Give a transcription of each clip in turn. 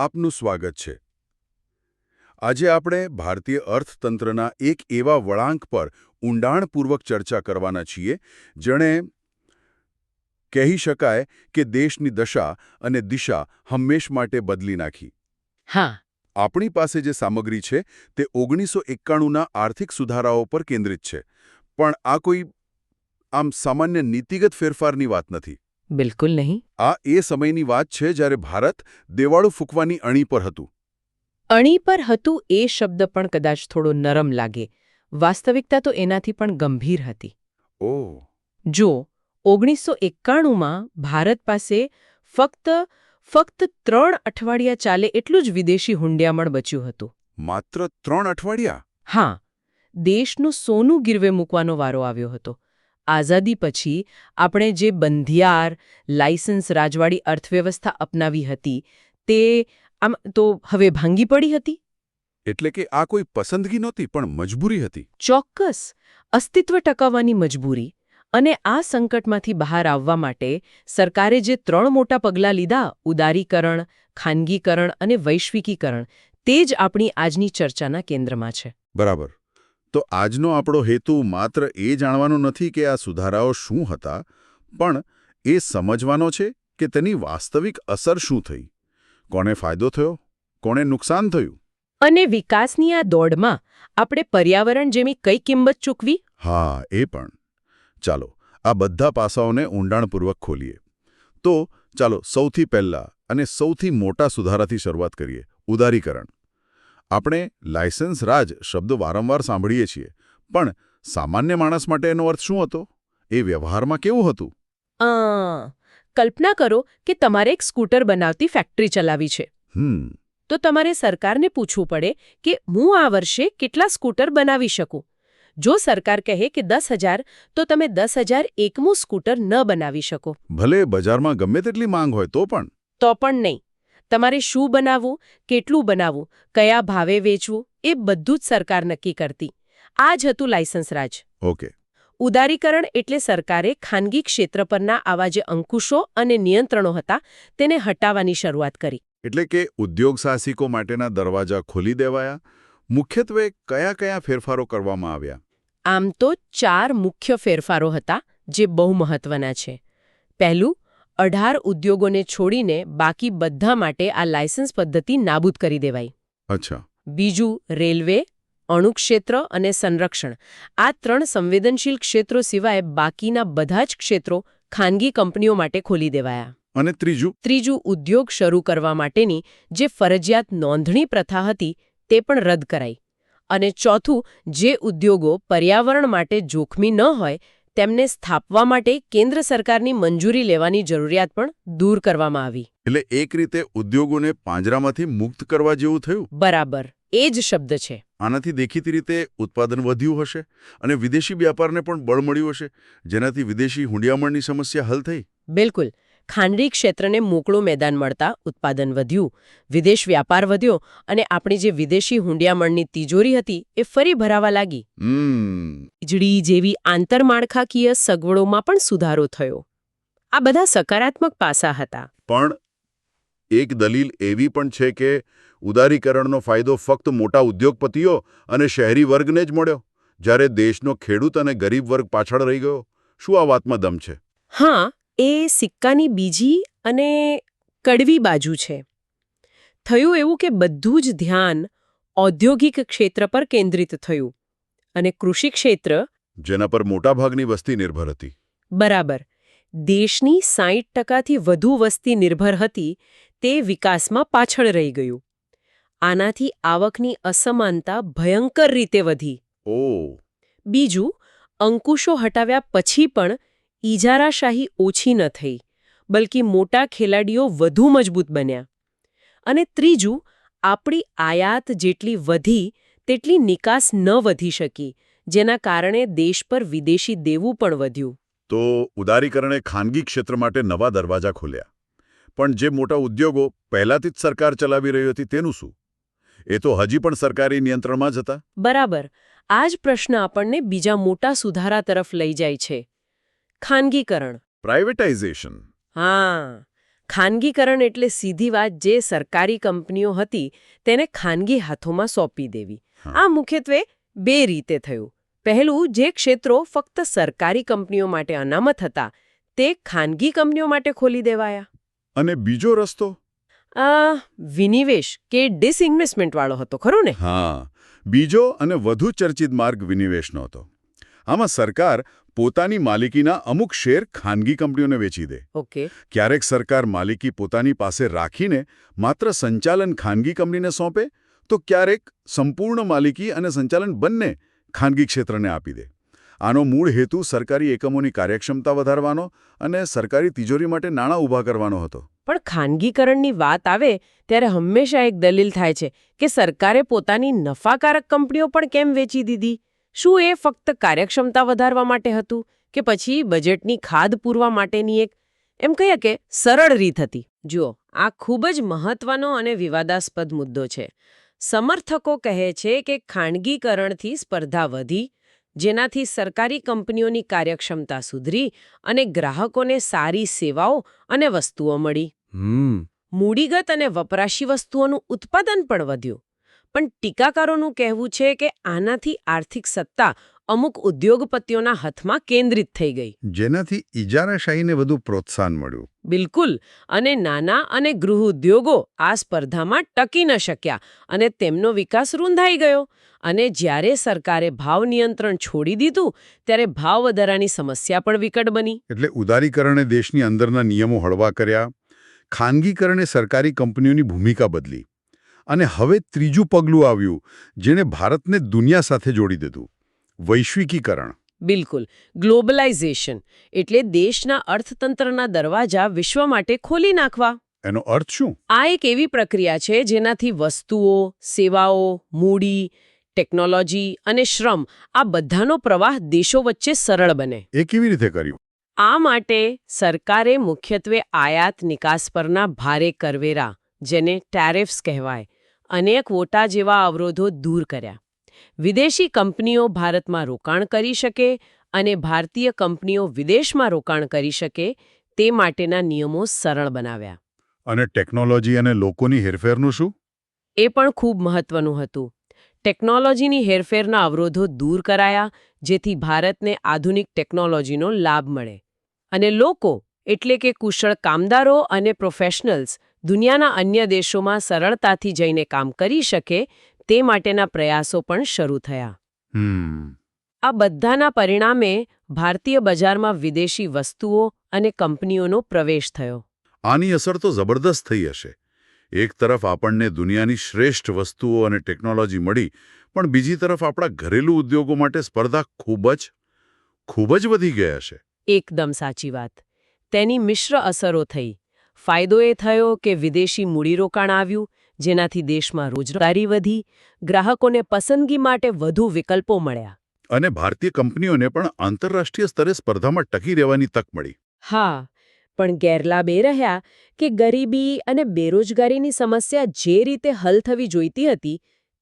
આપનું સ્વાગત છે. આજે આપણે ભારતીય અર્થતંત્રના એક એવા વળાંક પર ઊંડાણપૂર્વક ચર્ચા કરવાના છીએ જેણે કહી શકાય કે દેશની દશા અને દિશા હંમેશ માટે બદલી નાખી. હા. આપણી પાસે જે સામગ્રી છે તે ઓગણીસો એકાણુંના આર્થિક સુધારાઓ પર કેન્દ્રિત છે પણ આ કોઈ આમ સામાન્ય નીતિગત ફેરફારની વાત નથી. બિલકુલ નહીં. આ એ સમયની વાત છે જ્યારે ભારત દેવાળું ફૂંકવાની અણી પર હતું. અણી પર હતું એ શબ્દ પણ કદાચ થોડો નરમ લાગે. વાસ્તવિકતા તો એનાથી પણ ગંભીર હતી. ઓહ જો ઓગણીસો એકાણુંમાં ભારત પાસે ફક્ત ફક્ત ત્રણ અઠવાડિયા ચાલે એટલું જ વિદેશી હુંડિયામણ બચ્યું હતું. માત્ર ત્રણ અઠવાડિયા? હા દેશનું સોનું ગીરવે મૂકવાનો વારો આવ્યો હતો. આઝાદી પછી આપણે જે બંધિયાર લાયસન્સ રાજવાડી અર્થવ્યવસ્થા અપનાવી હતી તે આમ તો હવે ભાંગી પડી હતી? એટલે કે આ કોઈ પસંદગી નહોતી પણ મજબૂરી હતી. ચોક્કસ અસ્તિત્વ ટકાવવાની મજબૂરી અને આ સંકટમાંથી બહાર આવવા માટે સરકારે જે ત્રણ મોટા પગલાં લીધા ઉદારીકરણ ખાનગીકરણ અને વૈશ્વિકીકરણ તે જ આપણી આજની ચર્ચાના કેન્દ્રમાં છે. બરાબર. તો આજનો આપણો હેતુ માત્ર એ જાણવાનો નથી કે આ સુધારાઓ શું હતા પણ એ સમજવાનો છે કે તેની વાસ્તવિક અસર શું થઈ. કોને ફાયદો થયો? કોને નુકસાન થયું? અને વિકાસની આ દોડમાં આપણે પર્યાવરણ જેવી કઈ કિંમત ચૂકવી? હા એ પણ. ચાલો આ બધા પાસાઓને ઊંડાણપૂર્વક ખોલીએ. તો ચાલો સૌથી પહેલા અને સૌથી મોટા સુધારાથી શરૂઆત કરીએ. ઉદારીકરણ. આપણે લાયસન્સ રાજ શબ્દ વારંવાર સાંભળીએ છીએ પણ સામાન્ય માણસ માટે એનો અર્થ શું હતો? એ વ્યવહારમાં કેવું હતું? કલ્પના કરો કે તમારે એક સ્કૂટર બનાવતી ફેક્ટરી ચલાવી છે. તો તમારે સરકારને પૂછવું પડે કે હું આ વર્ષે કેટલા સ્કૂટર બનાવી શકું? જો સરકાર કહે કે દસ હજાર તો તમે દસ હજાર એકમું સ્કૂટર ન બનાવી શકો. ભલે બજારમાં ગમે તેટલી માંગ હોય તો પણ. તો પણ નહીં. તમારે શું બનાવવું કેટલું બનાવવું કયા ભાવે વેચવું એ બધું જ સરકાર નક્કી કરતી. આ જ હતું લાયસન્સ રાજ. ઓકે. ઉદારીકરણ એટલે સરકારે ખાનગી ક્ષેત્ર પરના આવા જે અંકુશો અને નિયંત્રણો હતા તેને હટાવવાની શરૂઆત કરી. એટલે કે ઉદ્યોગ સાહસિકો માટેના દરવાજા ખોલી દેવાયા? મુખ્યત્વે કયા કયા ફેરફારો કરવામાં આવ્યા? આમ તો ચાર મુખ્ય ફેરફારો હતા જે બહુ મહત્વના છે. પહેલું અઢાર ઉદ્યોગોને છોડીને બાકી બધા માટે આ લાયસન્સ પદ્ધતિ નાબૂદ કરી દેવાઈ. અચ્છા. બીજું રેલવે અણુક્ષેત્ર અને સંરક્ષણ. આ ત્રણ સંવેદનશીલ ક્ષેત્રો સિવાય બાકીના બધા જ ક્ષેત્રો ખાનગી કંપનીઓ માટે ખોલી દેવાયા. અને ત્રીજું? ત્રીજું ઉદ્યોગ શરૂ કરવા માટેની જે ફરજિયાત નોંધણી પ્રથા હતી તે પણ રદ કરાઈ. અને ચોથું જે ઉદ્યોગો પર્યાવરણ માટે જોખમી ન હોય તેમને સ્થાપવા માટે કેન્દ્ર સરકારની મંજૂરી લેવાની જરૂરિયાત પણ દૂર કરવામાં આવી. એટલે એક રીતે ઉદ્યોગોને પાંજરામાંથી મુક્ત કરવા જેવું થયું? બરાબર. એ જ શબ્દ છે. આનાથી દેખીતી રીતે ઉત્પાદન વધ્યું હશે અને વિદેશી વ્યાપારને પણ બળ મળ્યું હશે. જેનાથી વિદેશી હુંડિયામણની સમસ્યા હલ થઈ. બિલકુલ. ખાનગી ક્ષેત્રને મોકળું મેદાન મળતા ઉત્પાદન વધ્યું વિદેશ વ્યાપાર વધ્યો અને આપણી જે વિદેશી હુંડિયામણની તિજોરી હતી એ ફરી ભરાવા લાગી. વીજળી જેવી આંતરમાળખાકીય સગવડોમાં પણ સુધારો થયો. આ બધા સકારાત્મક પાસા હતા. પણ એક દલીલ એવી પણ છે કે ઉદારીકરણનો ફાયદો ફક્ત મોટા ઉદ્યોગપતિઓ અને શહેરી વર્ગને જ મળ્યો. જ્યારે દેશનો ખેડૂત અને ગરીબ વર્ગ પાછળ રહી ગયો. શું આ વાતમાં દમ છે? હા એ સિક્કાની બીજી અને કડવી બાજુ છે. થયું એવું કે બધું જ ધ્યાન ઔદ્યોગિક ક્ષેત્ર પર કેન્દ્રિત થયું અને કૃષિ ક્ષેત્ર જેના પર મોટાભાગની વસ્તી નિર્ભર હતી. બરાબર. દેશની સાહીઠ ટકાથી વધુ વસ્તી નિર્ભર હતી તે વિકાસમાં પાછળ રહી ગયું. આનાથી આવકની અસમાનતા ભયંકર રીતે વધી. ઓ બીજું અંકુશો હટાવ્યા પછી પણ ઈજારાશાહી ઓછી ન થઈ બલકી મોટા ખેલાડીઓ વધુ મજબૂત બન્યા. અને ત્રીજું આપણી આયાત જેટલી વધી તેટલી નિકાસ ન વધી શકી જેના કારણે દેશ પર વિદેશી દેવું પણ વધ્યું. તો ઉદારીકરણે ખાનગી ક્ષેત્ર માટે નવા દરવાજા ખોલ્યા. પણ જે મોટા ઉદ્યોગો પહેલાથી જ સરકાર ચલાવી રહી હતી તેનું શું? એ તો હજી પણ સરકારી નિયંત્રણમાં જ હતા? બરાબર. આ જ પ્રશ્ન આપણને બીજા મોટા સુધારા તરફ લઈ જાય છે. ખાનગીકરણ. પ્રાઇવેટાઇઝેશન હા. ખાનગીકરણ એટલે સીધી વાત જે સરકારી કંપનીઓ હતી તેને ખાનગી હાથોમાં સોંપી દેવી. આ મુખ્યત્વે બે રીતે થયું. પહેલું જે ક્ષેત્રો ફક્ત સરકારી કંપનીઓ માટે અનામત હતા તે ખાનગી કંપનીઓ માટે ખોલી દેવાયા. અને બીજો રસ્તો? વિનિવેશ કે ડિસઇન્વેસ્ટમેન્ટ વાળો હતો ખરો ને? હા. બીજો અને વધુ ચર્ચિત માર્ગ વિનિવેશનો હતો આમાં સરકાર પોતાની માલિકીના અમુક શેર ખાનગી કંપનીઓને વેચી દે. ઓકે. ક્યારેક સરકાર માલિકી પોતાની પાસે રાખીને માત્ર સંચાલન ખાનગી કંપનીને સોંપે તો ક્યારેક સંપૂર્ણ માલિકી અને સંચાલન બંને ખાનગી ક્ષેત્રને આપી દે. આનો મૂળ હેતુ સરકારી એકમોની કાર્યક્ષમતા વધારવાનો અને સરકારી તિજોરી માટે નાણાં ઊભા કરવાનો હતો. પણ ખાનગીકરણની વાત આવે ત્યારે હંમેશા એક દલીલ થાય છે કે સરકારે પોતાની નફાકારક કંપનીઓ પણ કેમ વેચી દીધી? શું એ ફક્ત કાર્યક્ષમતા વધારવા માટે હતું કે પછી બજેટની ખાદ પૂરવા માટેની એક? એમ કહીએ કે સરળ રીત હતી. જુઓ આ ખૂબ જ મહત્વનો અને વિવાદાસ્પદ મુદ્દો છે. સમર્થકો કહે છે કે ખાનગીકરણથી સ્પર્ધા વધી જેનાથી સરકારી કંપનીઓની કાર્યક્ષમતા સુધરી અને ગ્રાહકોને સારી સેવાઓ અને વસ્તુઓ મળી. હમ. મૂડીગત અને વપરાશી વસ્તુઓનું ઉત્પાદન પણ વધ્યું. પણ ટીકાકારોનું કહેવું છે કે આનાથી આર્થિક સત્તા અમુક ઉદ્યોગપતિઓના હાથમાં કેન્દ્રિત થઈ ગઈ. જેનાથી ઇજારાશાહીને વધુ પ્રોત્સાહન મળ્યું. બિલકુલ. અને નાના અને ગૃહ ઉદ્યોગો આ સ્પર્ધામાં ટકી ન શક્યા અને તેમનો વિકાસ રૂંધાઈ ગયો. અને જ્યારે સરકારે ભાવ નિયંત્રણ છોડી દીધું ત્યારે ભાવ વધારાની સમસ્યા પણ વિકટ બની. એટલે ઉદારીકરણે દેશની અંદરના નિયમો હળવા કર્યા. ખાનગીકરણે સરકારી કંપનીઓની ભૂમિકા બદલી. અને હવે ત્રીજું પગલું આવ્યું જેણે ભારતને દુનિયા સાથે જોડી દીધું વૈશ્વિકીકરણ. બિલકુલ. ગ્લોબલાઇઝેશન એટલે દેશના અર્થતંત્રના દરવાજા વિશ્વ માટે ખોલી નાખવા. એનો અર્થ શું? આ એક એવી પ્રક્રિયા છે જેનાથી વસ્તુઓ સેવાઓ મૂડી ટેકનોલોજી અને શ્રમ આ બધાનો પ્રવાહ દેશો વચ્ચે સરળ બને. એ કેવી રીતે કર્યું? આ માટે સરકારે મુખ્યત્વે આયાત નિકાસ પરના ભારે કરવેરા જેને ટેરિફ્સ કહેવાય અને ક્વોટા જેવા અવરોધો દૂર કર્યા. વિદેશી કંપનીઓ ભારતમાં રોકાણ કરી શકે અને ભારતીય કંપનીઓ વિદેશમાં રોકાણ કરી શકે તે માટેના નિયમો સરળ બનાવ્યા. અને ટેકનોલોજી અને લોકોની હેરફેરનું શું? એ પણ ખૂબ મહત્વનું હતું. ટેકનોલોજીની હેરફેરના અવરોધો દૂર કરાયા જેથી ભારતને આધુનિક ટેકનોલોજીનો લાભ મળે. અને લોકો એટલે કે કુશળ કામદારો અને પ્રોફેશનલ્સ દુનિયાના અન્ય દેશોમાં સરળતાથી જઈને કામ કરી શકે તે માટેના પ્રયાસો પણ શરૂ થયા. હમ. આ બધાના પરિણામે ભારતીય બજારમાં વિદેશી વસ્તુઓ અને કંપનીઓનો પ્રવેશ થયો. આની અસર તો જબરદસ્ત થઈ હશે. એક તરફ આપણને દુનિયાની શ્રેષ્ઠ વસ્તુઓ અને ટેકનોલોજી મળી પણ બીજી તરફ આપણા ઘરેલું ઉદ્યોગો માટે સ્પર્ધા ખૂબ જ ખૂબ જ વધી ગઈ હશે એકદમ સાચી વાત. તેની મિશ્ર અસરો થઈ. ફાયદો એ થયો કે વિદેશી મૂડીરોકાણ આવ્યું જેનાથી દેશમાં રોજગારી વધી ગ્રાહકોને પસંદગી માટે વધુ વિકલ્પો મળ્યા. અને ભારતીય કંપનીઓને પણ આંતરરાષ્ટ્રીય સ્તરે સ્પર્ધામાં ટકી રહેવાની તક મળી. હા પણ ગેરલાભ એ રહ્યા કે ગરીબી અને બેરોજગારીની સમસ્યા જે રીતે હલ થવી જોઈતી હતી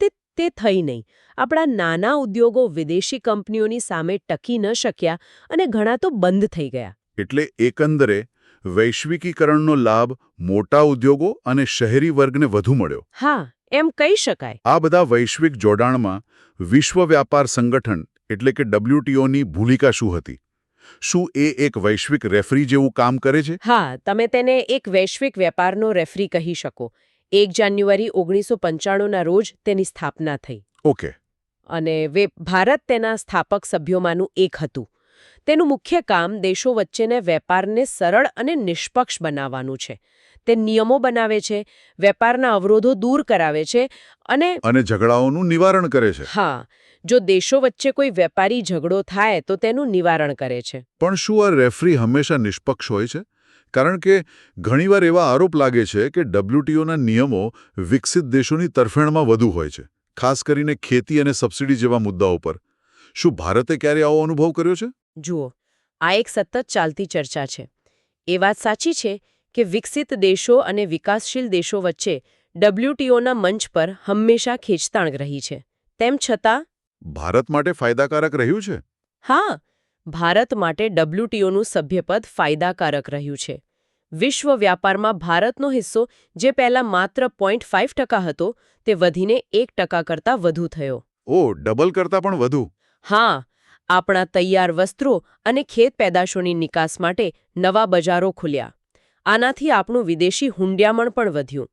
તે તે થઈ નહીં. આપણા નાના ઉદ્યોગો વિદેશી કંપનીઓની સામે ટકી ન શક્યા અને ઘણા તો બંધ થઈ ગયા. એટલે એકંદરે વૈશ્વિકીકરણનો લાભ મોટા ઉદ્યોગો અને શહેરી વર્ગને વધુ મળ્યો. હા એમ કહી શકાય. આ બધા વૈશ્વિક જોડાણમાં વિશ્વ વ્યાપાર સંગઠન એટલે કે ડબ્લ્યુટીઓની ભૂમિકા શું હતી? શું એ એક વૈશ્વિક રેફરી જેવું કામ કરે છે? હા તમે તેને એક વૈશ્વિક વેપારનો રેફરી કહી શકો. એક જાન્યુઆરી ઓગણીસો પંચાણુંના રોજ તેની સ્થાપના થઈ. ઓકે. અને વે ભારત તેના સ્થાપક સભ્યોમાંનું એક હતું. તેનું મુખ્ય કામ દેશો વચ્ચેને વેપારને સરળ અને નિષ્પક્ષ બનાવવાનું છે. તે નિયમો બનાવે છે વેપારના અવરોધો દૂર કરાવે છે અને અને ઝઘડાઓનું નિવારણ કરે છે. હા જો દેશો વચ્ચે કોઈ વેપારી ઝઘડો થાય તો તેનું નિવારણ કરે છે. પણ શું આ રેફરી હંમેશા નિષ્પક્ષ હોય છે? કારણ કે ઘણીવાર એવા આરોપ લાગે છે કે ડબ્લ્યુટીઓના નિયમો વિકસિત દેશોની તરફેણમાં વધુ હોય છે ખાસ કરીને ખેતી અને સબસિડી જેવા મુદ્દાઓ પર. શું ભારતે ક્યારે આવો અનુભવ કર્યો છે? જુઓ આ એક સતત ચાલતી ચર્ચા છે. એ વાત સાચી છે કે વિકસિત દેશો અને વિકાસશીલ દેશો વચ્ચે ડબ્લ્યુટીઓના મંચ પર હંમેશા ખેંચતાણ રહી છે. તેમ છતાં ભારત માટે ફાયદાકારક રહ્યું છે? હા ભારત માટે ડબ્લ્યુટીઓનું સભ્યપદ ફાયદાકારક રહ્યું છે. વિશ્વ વ્યાપારમાં ભારતનો હિસ્સો જે પહેલા માત્ર પોઈન્ટ ફાઇવ ટકા હતો તે વધીને એક ટકા કરતાં વધુ થયો. ઓ ડબલ કરતાં પણ વધુ. હા આપણા તૈયાર વસ્ત્રો અને ખેત પેદાશોની નિકાસ માટે નવા બજારો ખુલ્યા. આનાથી આપણું વિદેશી હુંડિયામણ પણ વધ્યું.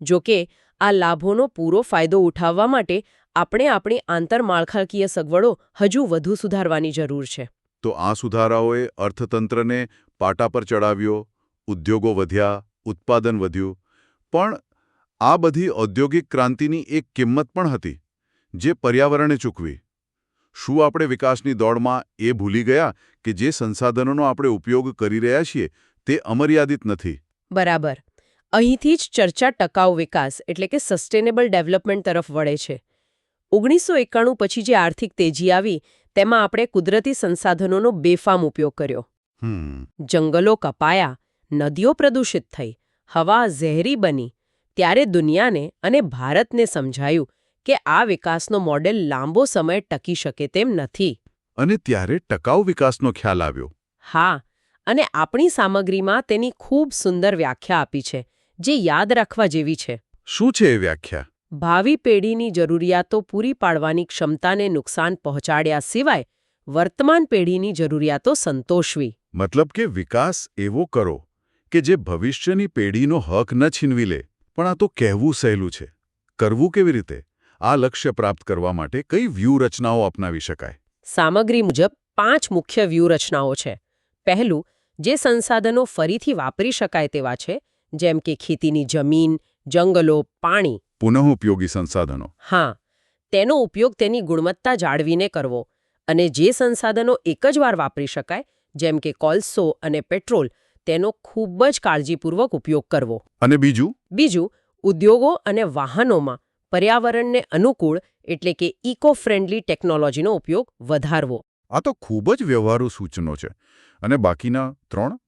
જો કે આ લાભોનો પૂરો ફાયદો ઉઠાવવા માટે આપણે આપણી આંતરમાળખાકીય સગવડો હજુ વધુ સુધારવાની જરૂર છે. તો આ સુધારાઓએ અર્થતંત્રને પાટા પર ચડાવ્યો, ઉદ્યોગો વધ્યા, ઉત્પાદન વધ્યું. પણ આ બધી ઔદ્યોગિક ક્રાંતિની એક કિંમત પણ હતી, જે પર્યાવરણે ચૂકવી. શું આપણે વિકાસની દોડમાં એ ભૂલી ગયા કે જે સંસાધનોનો આપણે ઉપયોગ કરી રહ્યા છીએ તે અમર્યાદિત નથી? બરાબર. અહીંથી જ ચર્ચા ટકાઉ વિકાસ એટલે કે સસ્ટેનેબલ ડેવલપમેન્ટ તરફ વળે છે. ઓગણીસો એકાણું પછી જે આર્થિક તેજી આવી તેમાં આપણે કુદરતી સંસાધનોનો બેફામ ઉપયોગ કર્યો. હમ. જંગલો કપાયા નદીઓ પ્રદૂષિત થઈ હવા ઝેરી બની ત્યારે દુનિયાને અને ભારતને સમજાયું કે આ વિકાસનો મોડેલ લાંબો સમય ટકી શકે તેમ નથી. અને ત્યારે ટકાઉ વિકાસનો ખ્યાલ આવ્યો. હા અને આપણી સામગ્રીમાં તેની ખૂબ સુંદર વ્યાખ્યા આપી છે જે યાદ રાખવા જેવી છે. શું છે એ વ્યાખ્યા? ભાવિ પેઢીની જરૂરિયાતો પૂરી પાડવાની ક્ષમતાને નુકસાન પહોંચાડ્યા સિવાય વર્તમાન પેઢીની જરૂરિયાતો સંતોષવી. મતલબ કે વિકાસ એવો કરો કે જે ભવિષ્યની પેઢીનો હક ન છીનવી લે પણ આ તો કહેવું સહેલું છે. કરવું કેવી રીતે? આ લક્ષ્ય પ્રાપ્ત કરવા માટે કઈ વ્યૂહરચનાઓ અપનાવી શકાય? સામગ્રી મુજબ પાંચ મુખ્ય વ્યૂહરચનાઓ છે. પહેલું જે સંસાધનો ફરીથી વાપરી શકાય તેવા છે જેમ કે ખેતીની જમીન જંગલો પાણી. પુનઃઉપયોગી સંસાધનો. હા તેનો ઉપયોગ તેની ગુણવત્તા જાળવીને કરવો અને જે સંસાધનો એક જ વાર વાપરી શકાય જેમ કે કોલસો અને પેટ્રોલ તેનો ખૂબ જ કાળજીપૂર્વક ઉપયોગ કરવો. અને બીજું? બીજું ઉદ્યોગો અને વાહનોમાં પર્યાવરણને અનુકૂળ એટલે કે ઇકો ફ્રેન્ડલી ટેકનોલોજીનો ઉપયોગ વધારવો. આ તો ખૂબ જ વ્યવહારુ સૂચનો છે. અને બાકીના ત્રણ?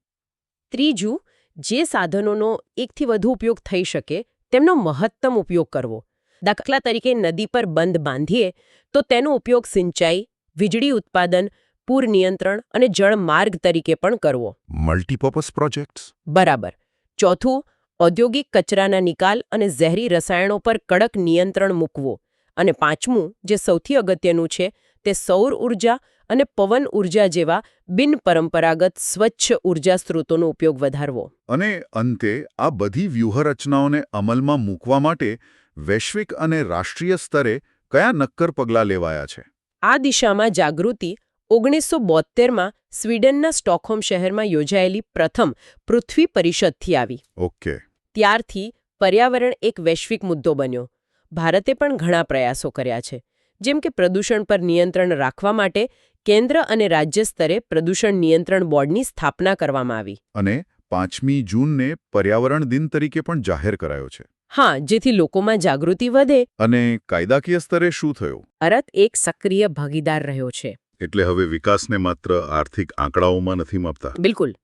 ત્રીજું જે સાધનોનો એકથી વધુ ઉપયોગ થઈ શકે તેમનો મહત્તમ ઉપયોગ કરવો. દાખલા તરીકે નદી પર બંધ બાંધીએ તો તેનો ઉપયોગ સિંચાઈ વીજળી ઉત્પાદન પૂર નિયંત્રણ અને જળમાર્ગ તરીકે પણ કરવો. મલ્ટીપર્પઝ પ્રોજેક્ટ્સ બરાબર. ચોથું ઔદ્યોગિક કચરાના નિકાલ અને ઝેરી રસાયણો પર કડક નિયંત્રણ મૂકવો. અને પાંચમું જે સૌથી અગત્યનું છે તે સૌર ઊર્જા અને પવન ઊર્જા જેવા બિનપરંપરાગત સ્વચ્છ ઊર્જા સ્ત્રોતોનો ઉપયોગ વધારવો. અને અંતે આ બધી વ્યૂહરચનાઓને અમલમાં મૂકવા માટે વૈશ્વિક અને રાષ્ટ્રીય સ્તરે કયા નક્કર પગલાં લેવાયા છે? આ દિશામાં જાગૃતિ ઓગણીસો બોત્તેરમાં સ્વીડનના સ્ટોકહોમ શહેરમાં યોજાયેલી પ્રથમ પૃથ્વી પરિષદથી આવી. ઓકે. ત્યારથી પર્યાવરણ એક વૈશ્વિક મુદ્દો બન્યો. ભારતે પણ ઘણા પ્રયાસો કર્યા છે. જેમ કે પ્રદૂષણ પર નિયંત્રણ રાખવા માટે કેન્દ્ર અને રાજ્ય સ્તરે પ્રદૂષણ નિયંત્રણ બોર્ડની સ્થાપના કરવામાં આવી. અને પાંચમી જૂનને પર્યાવરણ દિન તરીકે પણ જાહેર કરાયો છે. હા જેથી લોકોમાં જાગૃતિ વધે. અને કાયદાકીય સ્તરે શું થયું? ભારત એક સક્રિય ભાગીદાર રહ્યો છે. એટલે હવે વિકાસને માત્ર આર્થિક આંકડાઓમાં નથી માપતા. બિલકુલ.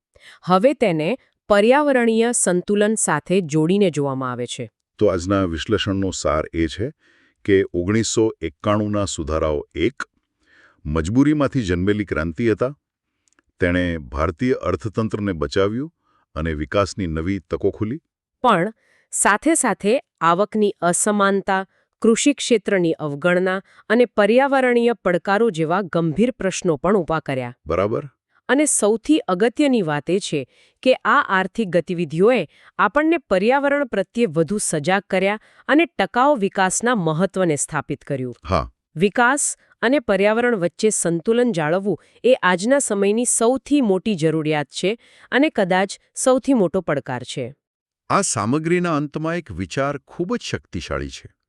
હવે તેને પર્યાવરણીય સંતુલન સાથે જોડીને જોવામાં આવે છે. તો આજના વિશ્લેષણનો સાર એ છે કે ઓગણીસો એકાણુંના સુધારાઓ એક મજબૂરીમાંથી જન્મેલી ક્રાંતિ હતા તેણે ભારતીય અર્થતંત્રને બચાવ્યું અને વિકાસની નવી તકો ખુલી. પણ સાથે સાથે આવકની અસમાનતા કૃષિ ક્ષેત્રની અવગણના અને પર્યાવરણીય પડકારો જેવા ગંભીર પ્રશ્નો પણ ઊભા કર્યા. બરાબર. અને સૌથી અગત્યની વાત એ છે કે આ આર્થિક ગતિવિધિઓએ આપણને પર્યાવરણ પ્રત્યે વધુ સજાગ કર્યા અને ટકાઉ વિકાસના મહત્વને સ્થાપિત કર્યું. હા. વિકાસ અને પર્યાવરણ વચ્ચે સંતુલન જાળવવું એ આજના સમયની સૌથી મોટી જરૂરિયાત છે અને કદાચ સૌથી મોટો પડકાર છે. આ સામગ્રીના અંતમાં એક વિચાર ખૂબ જ શક્તિશાળી છે.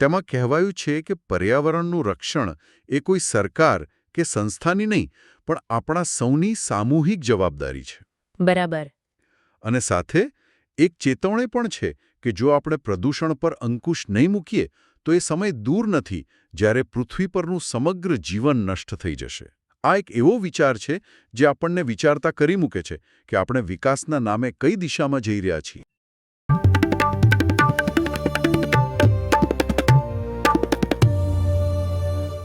તેમાં કહેવાયું છે કે પર્યાવરણનું રક્ષણ એ કોઈ સરકાર કે સંસ્થાની નહીં પણ આપણા સૌની સામૂહિક જવાબદારી છે. બરાબર. અને સાથે એક ચેતવણી પણ છે કે જો આપણે પ્રદૂષણ પર અંકુશ નહીં મૂકીએ તો એ સમય દૂર નથી જ્યારે પૃથ્વી પરનું સમગ્ર જીવન નષ્ટ થઈ જશે. આ એક એવો વિચાર છે જે આપણને વિચારતા કરી મૂકે છે કે આપણે વિકાસના નામે કઈ દિશામાં જઈ રહ્યા છીએ.